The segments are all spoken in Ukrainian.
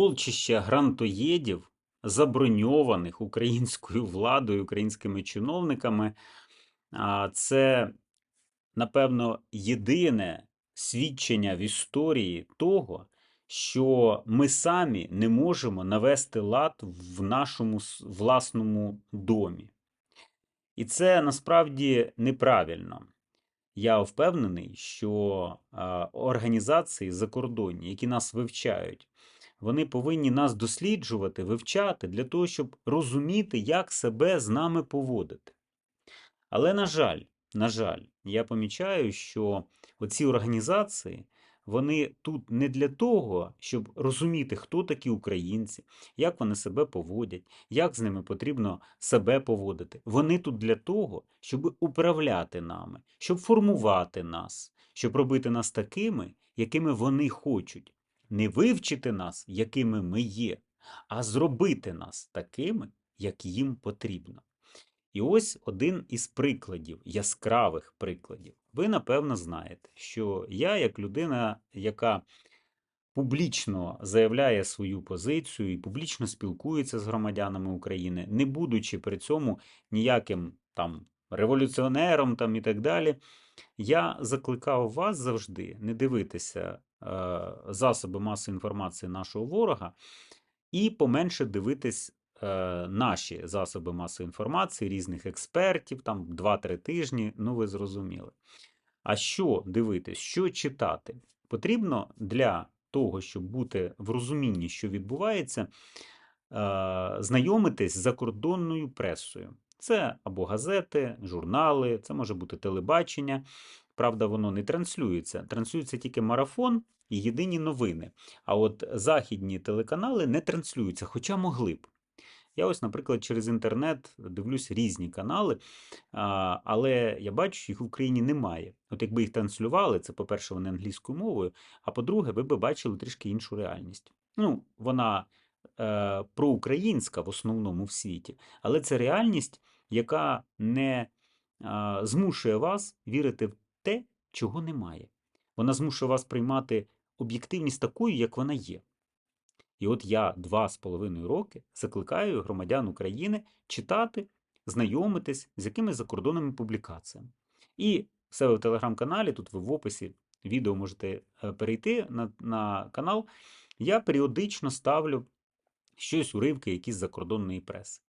полчища грантоєдів, заброньованих українською владою, українськими чиновниками. Це, напевно, єдине свідчення в історії того, що ми самі не можемо навести лад в нашому власному домі. І це насправді неправильно. Я впевнений, що організації закордонні, які нас вивчають, вони повинні нас досліджувати, вивчати для того, щоб розуміти, як себе з нами поводити. Але, на жаль, на жаль, я помічаю, що оці організації, вони тут не для того, щоб розуміти, хто такі українці, як вони себе поводять, як з ними потрібно себе поводити. Вони тут для того, щоб управляти нами, щоб формувати нас, щоб робити нас такими, якими вони хочуть. Не вивчити нас, якими ми є, а зробити нас такими, як їм потрібно. І ось один із прикладів, яскравих прикладів. Ви, напевно, знаєте, що я, як людина, яка публічно заявляє свою позицію і публічно спілкується з громадянами України, не будучи при цьому ніяким там революціонером там і так далі, я закликав вас завжди не дивитися засоби масової інформації нашого ворога і поменше дивитись е, наші засоби масової інформації, різних експертів, там 2-3 тижні, ну ви зрозуміли. А що дивитись, що читати? Потрібно для того, щоб бути в розумінні, що відбувається, е, знайомитись з закордонною пресою. Це або газети, журнали, це може бути телебачення. Правда, воно не транслюється. Транслюється тільки марафон і єдині новини. А от західні телеканали не транслюються, хоча могли б. Я ось, наприклад, через інтернет дивлюсь різні канали, але я бачу, що їх в Україні немає. От якби їх транслювали, це, по-перше, вони англійською мовою, а по-друге, ви б бачили трішки іншу реальність. Ну, вона проукраїнська в основному в світі, але це реальність, яка не а, змушує вас вірити в те, чого немає. Вона змушує вас приймати об'єктивність такою, як вона є. І от я два з половиною роки закликаю громадян України читати, знайомитись з якимись закордонними публікаціями. І в себе в телеграм-каналі, тут ви в описі відео можете е, перейти на, на канал. Я періодично ставлю щось уривки, якісь закордонної преси.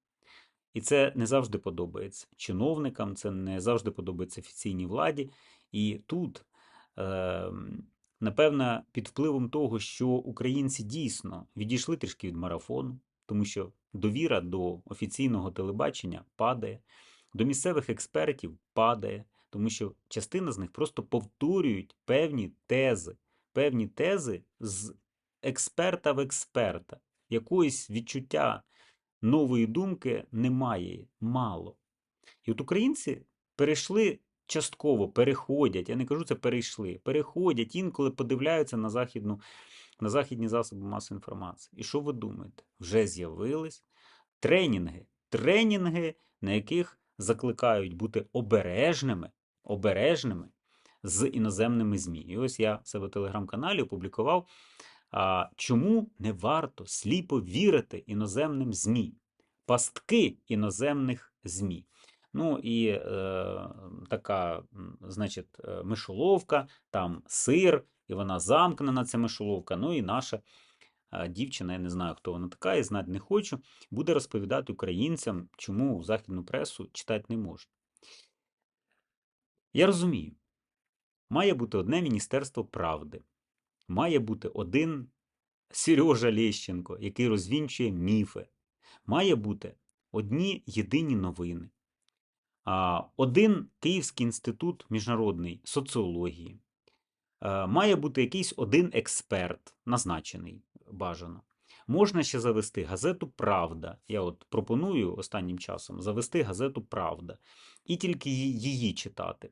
І це не завжди подобається чиновникам, це не завжди подобається офіційній владі. І тут, е, напевно, під впливом того, що українці дійсно відійшли трішки від марафону, тому що довіра до офіційного телебачення падає, до місцевих експертів падає, тому що частина з них просто повторюють певні тези, певні тези з експерта в експерта, якоїсь відчуття нової думки немає, мало. І от українці перейшли частково, переходять, я не кажу це перейшли, переходять, інколи подивляються на, західну, на західні засоби масової інформації. І що ви думаєте? Вже з'явились тренінги, тренінги, на яких закликають бути обережними, обережними з іноземними ЗМІ. І ось я себе в телеграм-каналі опублікував чому не варто сліпо вірити іноземним ЗМІ, пастки іноземних ЗМІ. Ну і е, така, значить, е, мишоловка, там сир, і вона замкнена, ця мишоловка. Ну і наша е, дівчина, я не знаю, хто вона така, і знати не хочу, буде розповідати українцям, чому західну пресу читати не можна. Я розумію, має бути одне Міністерство правди має бути один Сережа Лещенко, який розвінчує міфи. Має бути одні єдині новини. Один Київський інститут міжнародної соціології. Має бути якийсь один експерт, назначений бажано. Можна ще завести газету Правда. Я от пропоную останнім часом завести газету Правда і тільки її читати.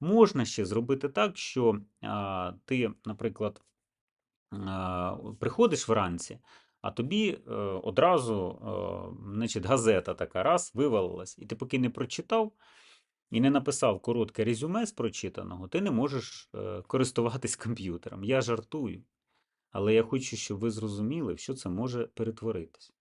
Можна ще зробити так, що а, ти, наприклад, приходиш вранці, а тобі е, одразу е, значить, газета така раз вивалилась, і ти поки не прочитав і не написав коротке резюме з прочитаного, ти не можеш е, користуватись комп'ютером. Я жартую. Але я хочу, щоб ви зрозуміли, що це може перетворитись.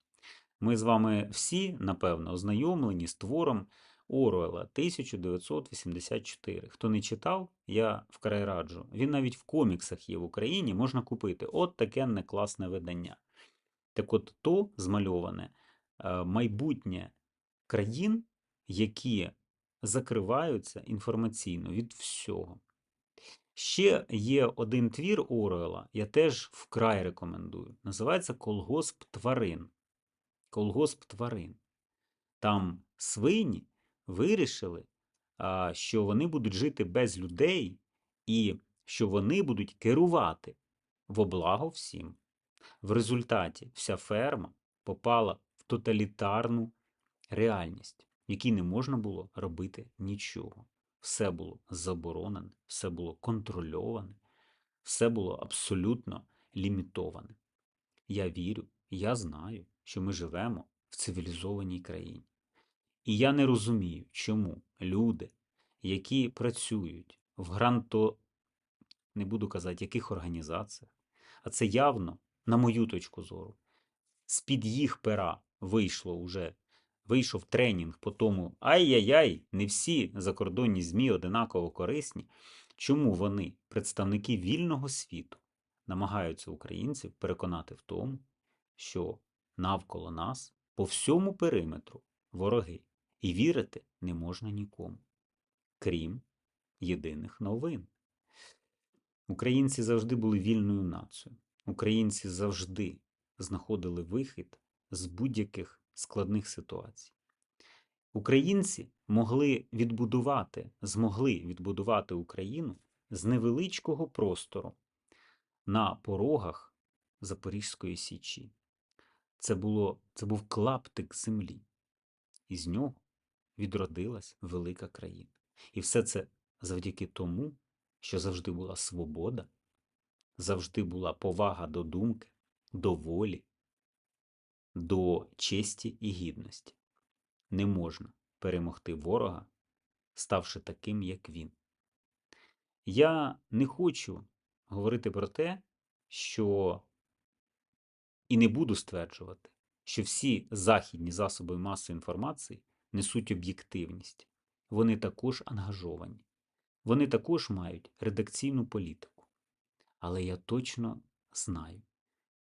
Ми з вами всі, напевно, ознайомлені з твором Оруела 1984. Хто не читав, я вкрай раджу. Він навіть в коміксах є в Україні, можна купити. От таке не класне видання. Так от то змальоване е, майбутнє країн, які закриваються інформаційно від всього. Ще є один твір Оруела, я теж вкрай рекомендую. Називається Колгосп тварин. Колгосп тварин. Там свині вирішили, що вони будуть жити без людей і що вони будуть керувати во благо всім. В результаті вся ферма попала в тоталітарну реальність, в якій не можна було робити нічого. Все було заборонене, все було контрольоване, все було абсолютно лімітоване. Я вірю, я знаю, що ми живемо в цивілізованій країні. І я не розумію, чому люди, які працюють в гранто, не буду казати, яких організаціях, а це явно, на мою точку зору, з-під їх пера вийшло уже, вийшов тренінг по тому, ай-яй-яй, не всі закордонні ЗМІ одинаково корисні. Чому вони, представники вільного світу, намагаються українців переконати в тому, що навколо нас по всьому периметру вороги, і вірити не можна нікому, крім єдиних новин. Українці завжди були вільною нацією. Українці завжди знаходили вихід з будь-яких складних ситуацій. Українці могли відбудувати, змогли відбудувати Україну з невеличкого простору на порогах Запорізької Січі. Це, було, це був клаптик землі, і з нього відродилась велика країна. І все це завдяки тому, що завжди була свобода, завжди була повага до думки, до волі, до честі і гідності. Не можна перемогти ворога, ставши таким, як він. Я не хочу говорити про те, що і не буду стверджувати, що всі західні засоби масової інформації несуть об'єктивність. Вони також ангажовані. Вони також мають редакційну політику. Але я точно знаю,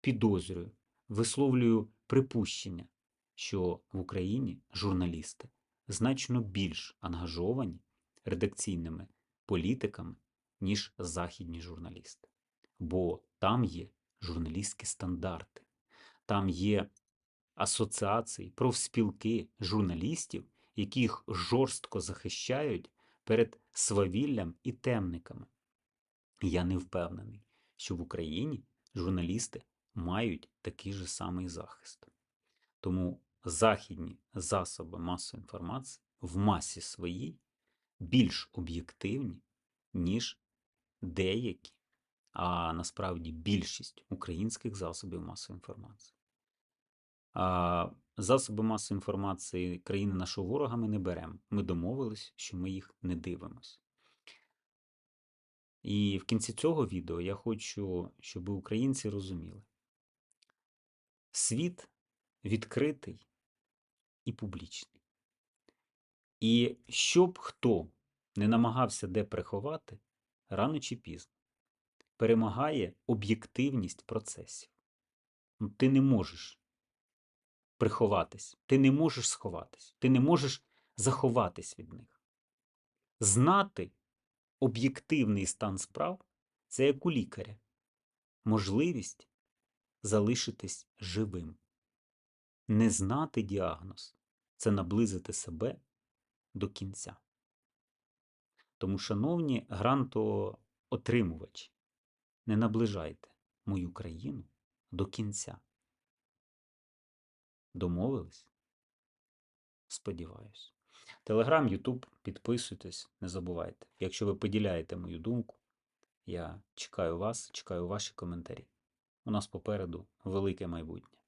підозрюю, висловлюю припущення, що в Україні журналісти значно більш ангажовані редакційними політиками, ніж західні журналісти. Бо там є журналістські стандарти, там є асоціації, профспілки журналістів, які їх жорстко захищають перед свавіллям і темниками. Я не впевнений, що в Україні журналісти мають такий же самий захист. Тому західні засоби масової інформації в масі своїй більш об'єктивні, ніж деякі, а насправді більшість українських засобів масової інформації. Засоби масової інформації країни нашого ворога ми не беремо. Ми домовились, що ми їх не дивимось. І в кінці цього відео я хочу, щоб українці розуміли: світ відкритий і публічний. І щоб хто не намагався де приховати, рано чи пізно перемагає об'єктивність процесів. Ти не можеш приховатись, ти не можеш сховатись, ти не можеш заховатись від них. Знати об'єктивний стан справ це як у лікаря, можливість залишитись живим. Не знати діагноз це наблизити себе до кінця. Тому, шановні грантоотримувачі, не наближайте мою країну до кінця. Домовились? Сподіваюсь. Телеграм, Ютуб, підписуйтесь, не забувайте. Якщо ви поділяєте мою думку, я чекаю вас, чекаю ваші коментарі. У нас попереду велике майбутнє.